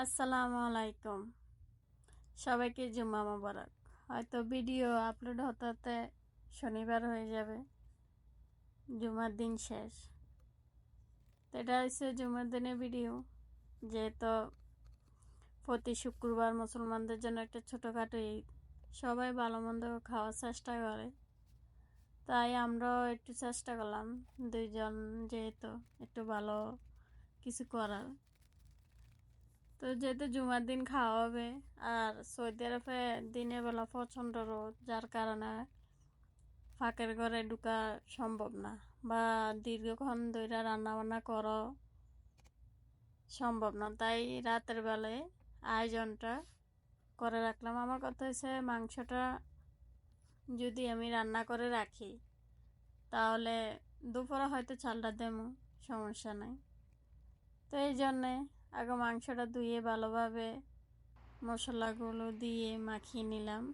আসসালামু আলাইকুম। সবাইকে জুম্মা মোবারক। হয়তো ভিডিও আপলোড হতে হতে শনিবার হয়ে যাবে। জুমার দিন শেষ। তো এটা হচ্ছে জুমার দিনের ভিডিও। যেহেতু প্রতি শুক্রবার মুসলমানদের জন্য একটা ছোটোখাটো ঈদ। সবাই ভালো মন্দ খাওয়ার চেষ্টা করে। তাই আমরাও একটু চেষ্টা করলাম। দুইজন যেহেতু একটু ভালো কিছু করার। তো যেহেতু জুমার দিন খাওয়া হবে, আর সৌদি আরবে দিনের বেলা প্রচণ্ড রোদ, যার কারণে ফাঁকের ঘরে ঢুকা সম্ভব না বা দীর্ঘক্ষণ ধরে রান্নাবান্না করো সম্ভব না। তাই রাতের বেলায় আয়োজনটা করে রাখলাম। আমার কথা হচ্ছে মাংসটা যদি আমি রান্না করে রাখি, তাহলে দুপুরে হয়তো চালটা দেবো সমস্যা নাই। তো এই জন্যে আগে মাংসটা ধুয়ে ভালোভাবে মশলাগুলো দিয়ে মাখিয়ে নিলাম।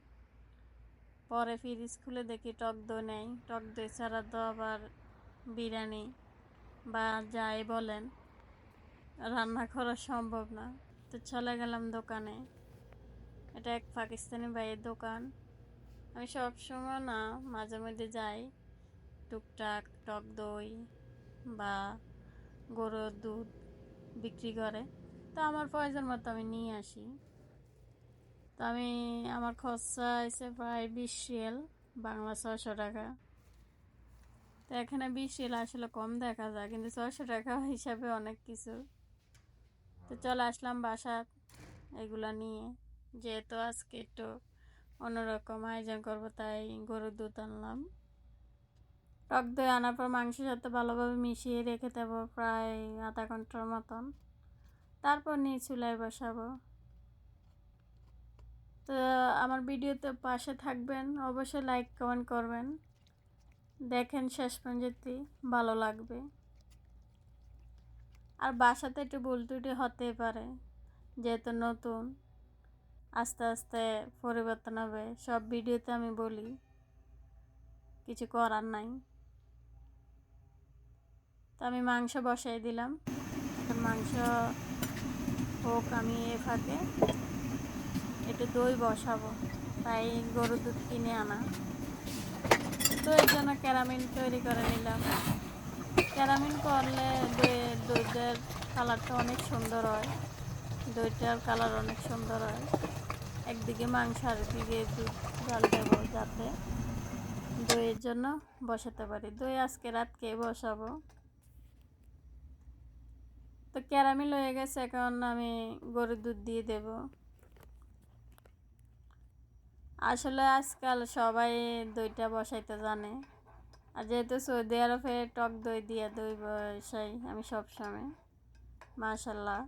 পরে ফ্রিজ খুলে দেখি টক দই নেই। টক দই ছাড়া তো আবার বিরিয়ানি বা যাই বলেন, রান্না করা সম্ভব না। তো চলে গেলাম দোকানে। এটা এক পাকিস্তানি ভাইয়ের দোকান। আমি সবসময় না, মাঝে মধ্যে যাই টুকটাক টক দই বা গরুর দুধ বিক্রি করে। তো আমার প্রয়োজন মতো আমি নিয়ে আসি। তো আমি, আমার খরচা এসে প্রায় বিশ রিয়েল, বাংলা ছশো টাকা। তো এখানে বিশ রিয়েল আসলে কম দেখা যায়, কিন্তু ছশো টাকা হিসাবে অনেক কিছু। তো চলে আসলাম বাসাত এগুলো নিয়ে। যেহেতু আজকে একটু অন্যরকম আয়োজন করব, তাই গরুর দুধ আনলাম। টক দই আনার পর মাংসের সাথে ভালোভাবে মিশিয়ে রেখে দেবো প্রায় আধা ঘণ্টার মতন। তারপর নিয়ে চুলায় বসাবো। তো আমার ভিডিওতে পাশে থাকবেন, অবশ্যই লাইক, কমেন্ট করবেন। দেখেন শেষ পর্যন্ত ভালো লাগবে। আর বাসাতে একটু ত্রুটি হতে পারে, যেহেতু নতুন, আস্তে আস্তে পরিবর্তন হবে। সব ভিডিওতে আমি বলি, কিছু করার নাই। তো আমি মাংস বসাই দিলাম। মাংস হোক আমি এ ফাঁকে একটু দই বসাবো। তাই গরুর দুধ কিনে আনা। তো এর জন্য ক্যারামিন তৈরি করে নিলাম। ক্যারামিন করলে দইদের কালারটা অনেক সুন্দর হয়। দইটার কালার অনেক সুন্দর হয়। একদিকে মাংস আর দিকে দুধ জল দেবো যাতে দইয়ের জন্য বসাতে পারি। দই আজকে রাতকে বসাবো। তো ক্যারামেল হয়ে গেছে, এখন আমি গরুর দুধ দিয়ে দেব। আসলে আজকাল সবাই দইটা বসাইতে জানে। আর যেহেতু সৌদি আরবে টক দই দিয়ে দই বসাই আমি সবসময়, মাশাল্লাহ।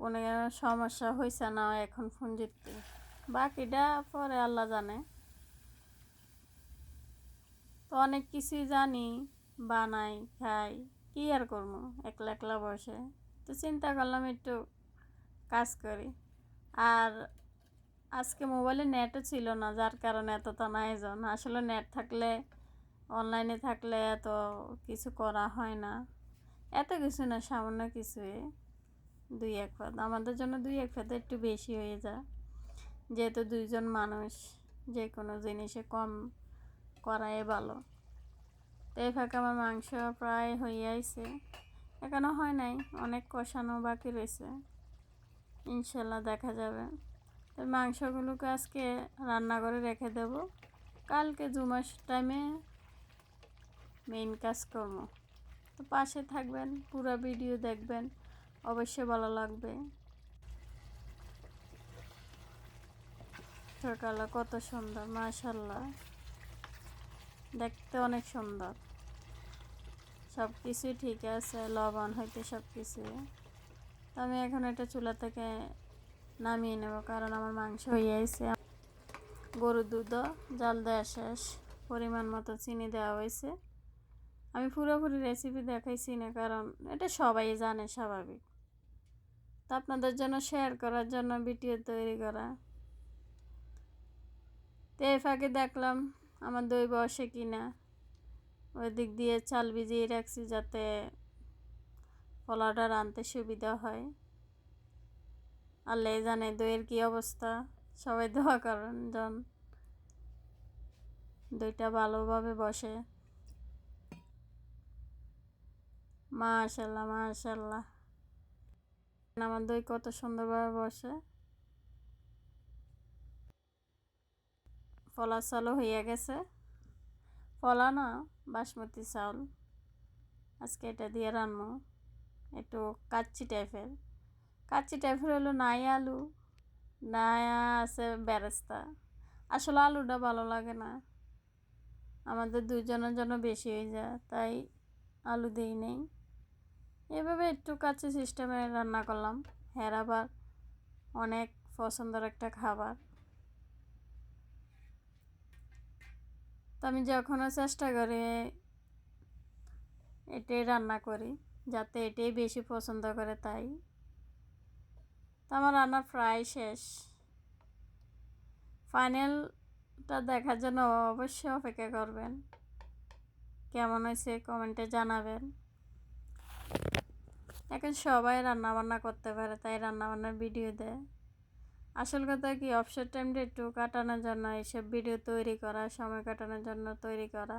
কোনো সমস্যা হয়েছে না এখন ফোন জিততে বাকিটা পরে আল্লাহ জানে। তো অনেক কিছুই জানি, বানাই, খাই। কী আর করব? একলা একলা বসে। তো চিন্তা করলাম একটু কাজ করি। আর আজকে মোবাইলে নেটও ছিল না, যার কারণে এত তো আয়োজন আসলে নেট থাকলে, অনলাইনে থাকলে এত কিছু করা হয় না। এত কিছু না, সামান্য কিছুই। দুই এক ফাদ। আমাদের জন্য দুই এক ফাদ, একটু বেশি হয়ে যায়। যেহেতু দুইজন মানুষ, যে কোনো জিনিসে কম করাই ভালো। তো এই ফাঁকে আমার মাংস প্রায় আইছে। এখনও হয় নাই, অনেক কষানো বাকি রয়েছে ইনশাল্লাহ দেখা যাবে। তো মাংসগুলোকে আজকে রান্না করে রেখে দেব। কালকে জুমাস টাইমে মেইন কাজ করব তো পাশে থাকবেন, পুরো ভিডিও দেখবেন, অবশ্যই ভালো লাগবে। সকালে কত সুন্দর, মাশাল্লাহ। দেখতে অনেক সুন্দর। সব কিছুই ঠিক আছে, লবণ হইতে সব কিছু তো আমি এখন এটা চুলা থেকে নামিয়ে নেব, কারণ আমার মাংস হয়ে আছে গরুর দুধও জল দেওয়া শেষ, পরিমাণ মতো চিনি দেওয়া হয়েছে আমি পুরোপুরি রেসিপি দেখাইছি না, কারণ এটা সবাই জানে স্বাভাবিক। তো আপনাদের জন্য শেয়ার করার জন্য ভিডিও তৈরি করা। তো এ ফাঁকে দেখলাম আমার দই বসে কিনা। ওই দিক দিয়ে চাল ভিজিয়ে রাখছি যাতে পোলাওটা রাঁধতে সুবিধা হয়। আল্লাহ জানে দইয়ের কি অবস্থা। সবাই দোয়া করেন জন দইটা ভালোভাবে বসে। মাশাল্লাহ মাশাল্লাহ। আমার দই কত সুন্দরভাবে বসে। ফলা চালও হয়ে গেছে। ফলা না, বাসমতি চাউল। আজকে এটা দিয়ে রান্না একটু কাচ্চি টাইপের। কাচ্চি টাইপের হলো নাই আলু, নাই আছে বেরেস্তা। আসলে আলুটা ভালো লাগে না। আমাদের দুজনের জন্য বেশি হয়ে যায়, তাই আলু দিই নেই। এভাবে একটু কাচ্চি সিস্টেমে রান্না করলাম। হ্যাঁ আবার অনেক পছন্দের একটা খাবার। তো আমি যখনও চেষ্টা করি এটাই রান্না করি, যাতে এটাই বেশি পছন্দ করে তাই। তো আমার রান্না প্রায় শেষ। ফাইনালটা দেখার জন্য অবশ্যই অপেক্ষা করবেন। কেমন হয়েছে কমেন্টে জানাবেন। এখন সবাই রান্না বান্না করতে পারে, তাই রান্না বান্নার ভিডিও দেয়। আসল কথা কি অবসর টাইমটা একটু কাটানোর জন্য, এসব ভিডিও তৈরি করা, সময় কাটানোর জন্য তৈরি করা,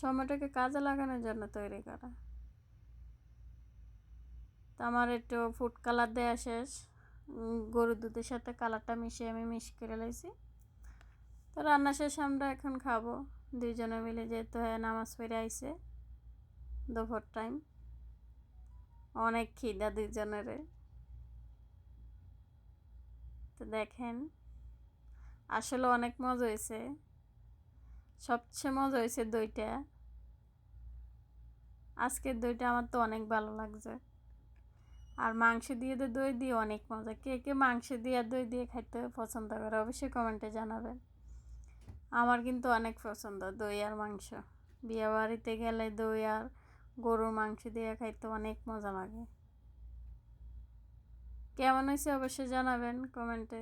সময়টাকে কাজে লাগানোর জন্য তৈরি করা। তো আমার একটু ফুড কালার দেওয়া শেষ। গরুর দুধের সাথে কালারটা মিশিয়ে আমি মিশ করে লাইছি। তো রান্না শেষ, আমরা এখন খাব। দুইজনে মিলে যেহেতু হ্যাঁ নামাজ পড়ে আইসে দুপুর টাইম অনেক খিদা দুইজনের তো দেখেন, আসলে অনেক মজা হয়েছে সবচেয়ে মজা হয়েছে দইটা। আজকের দইটা আমার তো অনেক ভালো লাগছে। আর মাংস দিয়ে তো দই দিয়ে অনেক মজা। কে কে মাংস দিয়ে দই দিয়ে খাইতে পছন্দ করে অবশ্যই কমেন্টে জানাবেন। আমার কিন্তু অনেক পছন্দ দই আর মাংস। বিয়ে বাড়িতে গেলে দই আর গরুর মাংস দিয়ে খাইতে অনেক মজা লাগে। কেমন হয়েছে অবশ্যই জানাবেন কমেন্টে।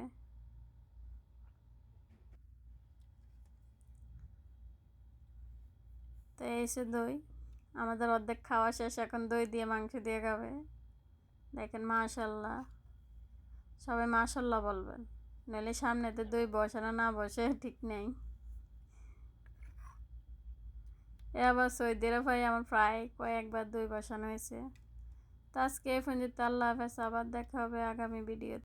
তো এসে দই, আমাদের অর্ধেক খাওয়া শেষ, এখন দই দিয়ে মাংস দিয়ে খাবে। দেখেন মাশাল্লাহ, সবাই মাশাল্লাহ বলবেন। নইলে সামনেতে দই বসে না না বসে ঠিক নেই। এ আবার ভাই আমার প্রায় কয়েকবার দই বসানো হয়েছে। তো আজকে এই পর্যন্ত আল্লাহ হাফেজ আবার দেখা হবে আগামী ভিডিও